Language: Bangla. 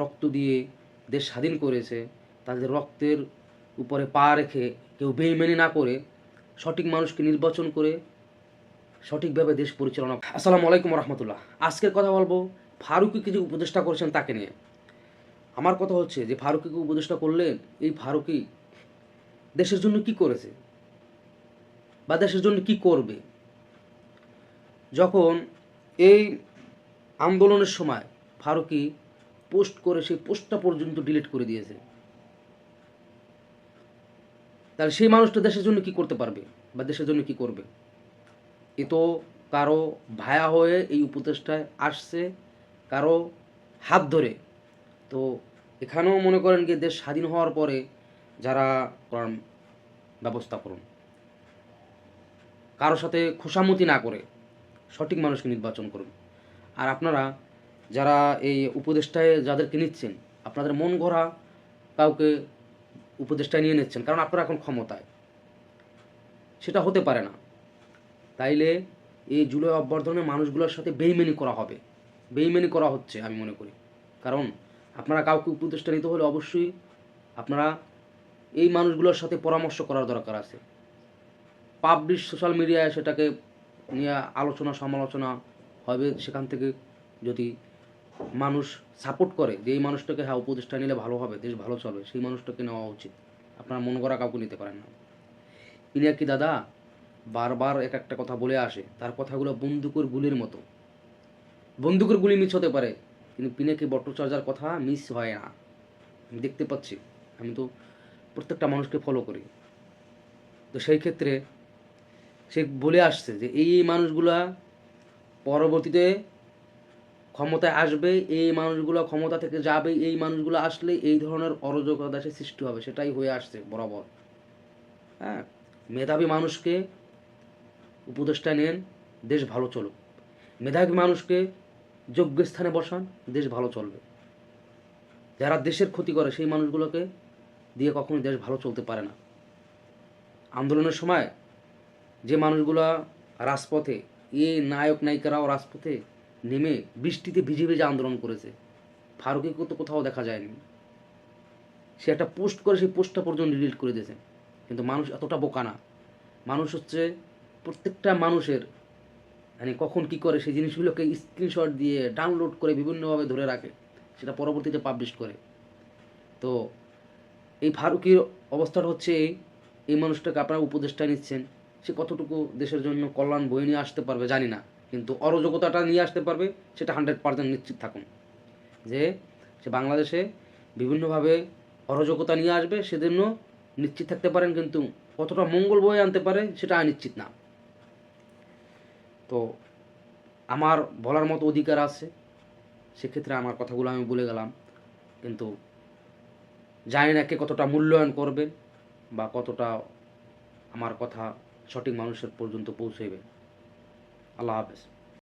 রক্ত দিয়ে দেশ স্বাধীন করেছে, তাদের রক্তের উপরে পা রেখে কেউ বেইমানি না করে, সঠিক মানুষকে নির্বাচন করে সঠিকভাবে দেশ পরিচালনা আসসালামু আলাইকুম রহমতুল্লাহ। আজকের কথা বলব ফারুকিকে যে উপদেষ্টা করেছেন তাকে নিয়ে। আমার কথা হচ্ছে যে ফারুকিকে উপদেষ্টা করলেন? এই ফারুকি দেশের জন্য কি করেছে? বা দেশের জন্য কি করবে? যখন এই আন্দোলনের সময় ফারুকি পোস্ট করে সেই পোস্টটা পর্যন্ত ডিলিট করে দিয়েছে। তাহলে সেই মানুষটা দেশের জন্য কি করতে পারবে বা দেশের জন্য কি করবে? এ তো কারও ভায়া হয়ে এই উপদেশটায় আসছে, কারও হাত ধরে। তো এখানেও মনে করেন যে দেশ স্বাধীন হওয়ার পরে যারা করেন ব্যবস্থা করুন। কারোর সাথে খোসামতি না করে সঠিক মানুষকে নির্বাচন করুন। আর আপনারা যারা এই উপদেষ্টায় যাদেরকে নিচ্ছেন, আপনাদের মন গড়া কাউকে উপদেষ্টায় নিয়ে নিচ্ছেন, কারণ আপনারা এখন ক্ষমতায়। সেটা হতে পারে না। তাইলে এই জুলাই অভ্যর্থনের মানুষগুলোর সাথে বেইমেনি করা হবে। বেইমেনি করা হচ্ছে, আমি মনে করি। কারণ আপনারা কাউকে উপদেষ্টা নিতে হলে অবশ্যই আপনারা এই মানুষগুলোর সাথে পরামর্শ করার দরকার আছে। পাবলিশ সোশ্যাল মিডিয়ায় সেটাকে নিয়ে আলোচনা সমালোচনা হবে সেখান থেকে যদি মানুষ সাপোর্ট করে যে এই মানুষটাকে হ্যাঁ উপদেষ্টা নিলে ভালো হবে, দেশ ভালো চলবে, সেই মানুষটাকে নেওয়া উচিত। আপনার মন করা কাউকে নিতে পারেন না। ইনি কি দাদা? বারবার এক একটা কথা বলে আসে, তার কথাগুলো বন্দুকের গুলির মতো। বন্দুকের গুলি মিস হতে পারে, কিন্তু পিনাকি ভট্টাচার্যার কথা মিস হয় না? আমি দেখতে পাচ্ছি, আমি তো প্রত্যেকটা মানুষকে ফলো করি। তো সেই ক্ষেত্রে সে বলে আসছে যে এই মানুষগুলা পরবর্তীতে ক্ষমতায় আসবে, এই মানুষগুলো ক্ষমতা থেকে যাবে, এই মানুষগুলো আসলে এই ধরনের অরাজকতা দেশে সৃষ্টি হবে, সেটাই হয়ে আসছে বরাবর। হ্যাঁ মেধাবী মানুষকে উপদেষ্টা নেন, দেশ ভালো চলুক। মেধাবী মানুষকে যোগ্য স্থানে বসান, দেশ ভালো চলবে। যারা দেশের ক্ষতি করে, সেই মানুষগুলোকে দিয়ে কখনো দেশ ভালো চলতে পারে না। আন্দোলনের সময় যে মানুষগুলা রাজপথে এই নায়ক নায়িকারাও রাজপথে নেমে বৃষ্টিতে ভিজে ভিজে আন্দোলন করেছে। ফারুকে তো কোথাও দেখা যায়নি। সে একটা পোস্ট করে সেই পোস্টটা পর্যন্ত ডিলিট করে দিয়েছে। কিন্তু মানুষ এতটা বোকা না। মানুষ হচ্ছে প্রত্যেকটা মানুষের মানে কখন কি করে সেই জিনিসগুলোকে স্ক্রিনশট দিয়ে ডাউনলোড করে বিভিন্নভাবে ধরে রাখে, সেটা পরবর্তীতে পাবলিশ করে। তো এই ফারুকির অবস্থাটা হচ্ছে এই এই মানুষটাকে আপনারা উপদেষ্টা নিচ্ছেন। সে কতটুকু দেশের জন্য কল্যাণ বয়ে নিয়ে আসতে পারবে জানি না। কিন্তু অরাজকতাটা নিয়ে আসতে পারবে, সেটা হান্ড্রেড পার্সেন্ট নিশ্চিত থাকুন। যে সে বাংলাদেশে বিভিন্নভাবে অরাজকতা নিয়ে আসবে, সেজন্য নিশ্চিত থাকতে পারেন, কিন্তু কতটা মঙ্গল বয়ে আনতে পারে, সেটা নিশ্চিত না। তো আমার বলার মতো অধিকার আছে, সেক্ষেত্রে আমার কথাগুলো আমি বলে গেলাম, কিন্তু জানি না কে কতটা মূল্যায়ন করবেন বা কতটা আমার কথা সঠিক মানুষের পর্যন্ত পৌঁছবে আল্লাহ হাফেজ।